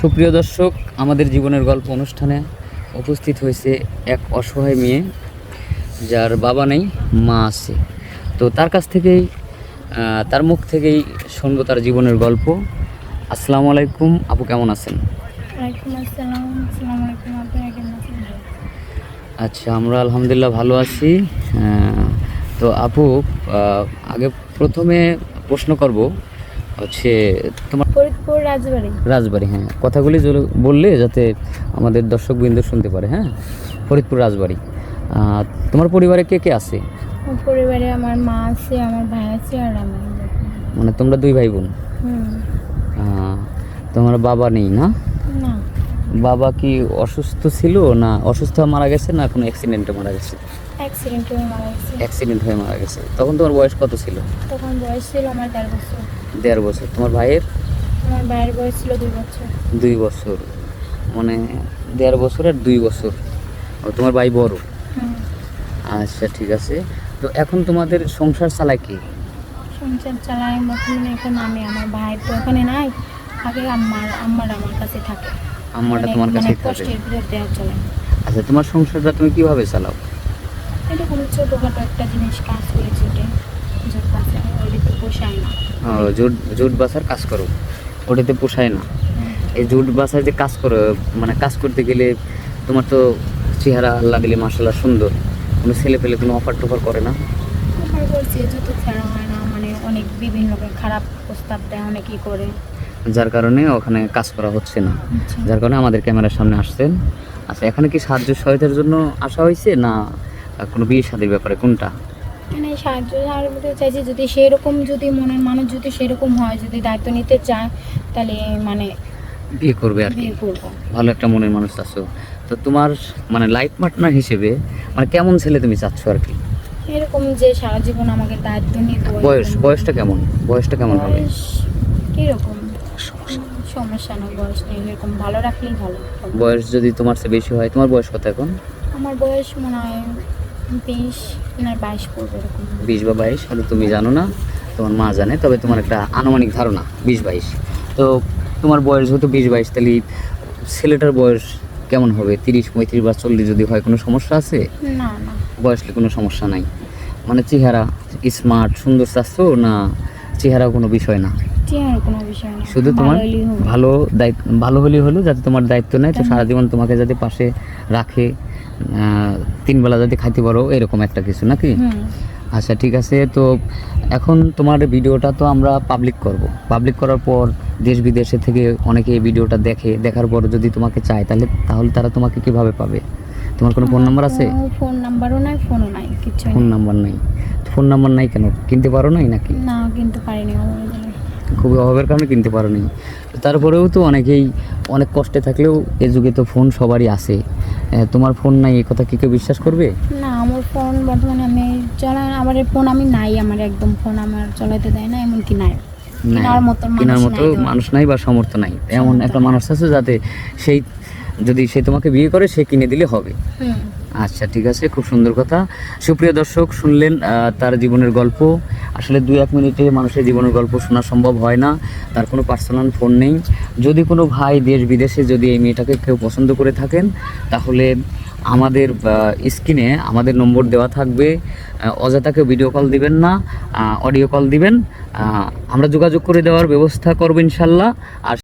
সুপ্রিয় দর্শক আমাদের জীবনের গল্প অনুষ্ঠানে উপস্থিত হয়েছে এক অসহায় মেয়ে যার বাবা নেই মা আছে। তো তার কাছ থেকেই তার মুখ থেকেই শুনব তার জীবনের গল্প। আসসালামু আলাইকুম আপু কেমন আছেন? আচ্ছা আমরা আলহামদুলিল্লাহ ভালো আছি। তো আপু আগে প্রথমে প্রশ্ন করব হচ্ছে তোমার ফরিদপুর রাজবাড়ি। রাজবাড়ি হ্যাঁ। কথাগুলি বললে যাতে আমাদের দর্শকবৃন্দ শুনতে পারে হ্যাঁ? ফরিদপুর রাজবাড়ি। তোমার পরিবারে কে কে আছে? পরিবারে আমার মা আছে আমার ভাই আছে আর আমি মানে তোমরা দুই ভাই বোন? তোমার বাবা নেই না? না। বাবা কি অসুস্থ ছিল না অসুস্থ মারা গেছে না কোনো অ্যাক্সিডেন্টে মারা গেছে? অ্যাক্সিডেন্ট হয়ে মারা গেছে। অ্যাক্সিডেন্ট হয়ে মারা গেছে। তখন তোমার বয়স কত ছিল? তখন বয়স ছিল আমার দেড় বছর। দেড় বছর। তোমার ভাইয়ের? আমার ভাইয়ের বয়স ছিল দুই বছর। দুই বছর। মানে দেড় বছর আর দুই বছর। তোমার ভাই বড়? আচ্ছা ঠিক আছে। তো এখন তোমাদের সংসার চালায় কি? সংসার চালায় এখন আমি আমার ভাই তো ওখানে নাই। আগে আম্মার আম্মার আমার কাছে থাকে। আম্মাটা তোমার কাছে থাকে। কষ্টের চলে আচ্ছা তোমার সংসারটা তুমি কীভাবে চালাও? এটা কোনো ছোটোখাটো একটা জিনিস কাজ করে ছুটে। ওই পোষায় না। জুট জুট বাসার কাজ করো? ওটাতে পোষায় না? এই জুট বাসায় যে কাজ করো মানে কাজ করতে গেলে তোমার তো চেহারা আল্লাহ দিলে মাসাল্লাহ সুন্দর। কোনো ছেলে পেলে কোনো অফার টফার করে না? আমার বলছে যত ছাড়া হয় না মানে অনেক বিভিন্ন খারাপ প্রস্তাব দেয় অনেকই করে। যার কারণে ওখানে কাজ করা হচ্ছে না। আচ্ছা। যার কারণে আমাদের ক্যামেরার সামনে আসছেন। আচ্ছা এখানে কি সাহায্য সহায়তার জন্য আসা হয়েছে না কোনো বিয়ে শাদির ব্যাপারে? কোনটা? মানে সাহায্য সাহায্য চাইছি যদি সেরকম যদি মনের মানুষ যদি সেরকম হয় যদি দায়িত্ব নিতে চায় তাহলে মানে বিয়ে করবে আর কি। বিয়ে করব। ভালো একটা মনের মানুষ আছো। তো তোমার মানে লাইফ পার্টনার হিসেবে মানে কেমন ছেলে তুমি চাচ্ছ আর কি? এরকম যে সারা জীবন আমাকে দায়িত্ব নিতে বয়স বয়সটা কেমন? বয়সটা কেমন হবে? বয়স কীরকম সমস্যা? না বয়স নেই এরকম ভালো রাখলেই ভালো। বয়স যদি তোমার চেয়ে বেশি হয় তোমার বয়স কত এখন? আমার বয়স মনে হয় বিশ না বাইশ পড়বে এরকম। বিশ বা বাইশ হয়তো তুমি জানো না তোমার মা জানে তবে তোমার একটা আনুমানিক ধারণা বিশ বাইশ। তো তোমার বয়স যেহেতু বিশ বাইশ তাহলে ছেলেটার বয়স কেমন হবে? তিরিশ পঁয়ত্রিশ বা চল্লিশ যদি হয় কোনো সমস্যা আছে? না না। বয়সে কোনো সমস্যা নাই। মানে চেহারা স্মার্ট সুন্দর স্বাস্থ্য না চেহারা কোনো বিষয় না? চেহারা কোনো বিষয় না। শুধু তোমার ভালো ভালো দায়িত্ব ভালো হলেই হলো যাতে তোমার দায়িত্ব নেয়। তো সারা জীবন তোমাকে যাতে পাশে রাখে তিন বেলা যাতে খাইতে পারো এরকম একটা কিছু নাকি? আচ্ছা ঠিক আছে। তো এখন তোমার ভিডিওটা তো আমরা পাবলিক করব। পাবলিক করার পর দেশ বিদেশে থেকে অনেকে এই ভিডিওটা দেখে দেখার পর যদি তোমাকে চায় তাহলে তাহলে তারা তোমাকে কীভাবে পাবে? তোমার কোনো ফোন নাম্বার আছে? ফোন নাম্বারও নাই ফোনও নাই কিছু ফোন নাম্বার নাই। ফোন নাম্বার নাই কেন? কিনতে পারো নাই নাকি? না কিন্তু পারিনি। খুবই অভাবের কারণে কিনতে পারো নি তারপরেও তো অনেকেই অনেক কষ্টে থাকলেও এ যুগে তো ফোন সবারই আছে। তোমার ফোন নাই এ কথা কি কেউ বিশ্বাস করবে? না আমার ফোন বর্তমানে আমি চলা আমার ফোন আমি নাই আমার একদম ফোন আমার চলাতে দেয় না এমনকি নাই। কেনার মতো মানুষ নাই বা সমর্থ নাই। এমন একটা মানুষ আছে যাতে সেই যদি সে তোমাকে বিয়ে করে সে কিনে দিলে হবে। আচ্ছা ঠিক আছে খুব সুন্দর কথা। সুপ্রিয় দর্শক শুনলেন তার জীবনের গল্প। আসলে দুই এক মিনিটে মানুষের জীবনের গল্প শোনা সম্ভব হয় না। তার কোনো পার্সোনাল ফোন নেই। যদি কোনো ভাই দেশ বিদেশে যদি এই মেয়েটাকে কেউ পছন্দ করে থাকেন তাহলে আমাদের স্ক্রিনে আমাদের নম্বর দেওয়া থাকবে। অযথাকে ভিডিও কল দিবেন না অডিও কল দিবেন। আমরা যোগাযোগ করে দেওয়ার ব্যবস্থা করব ইনশাল্লাহ। আর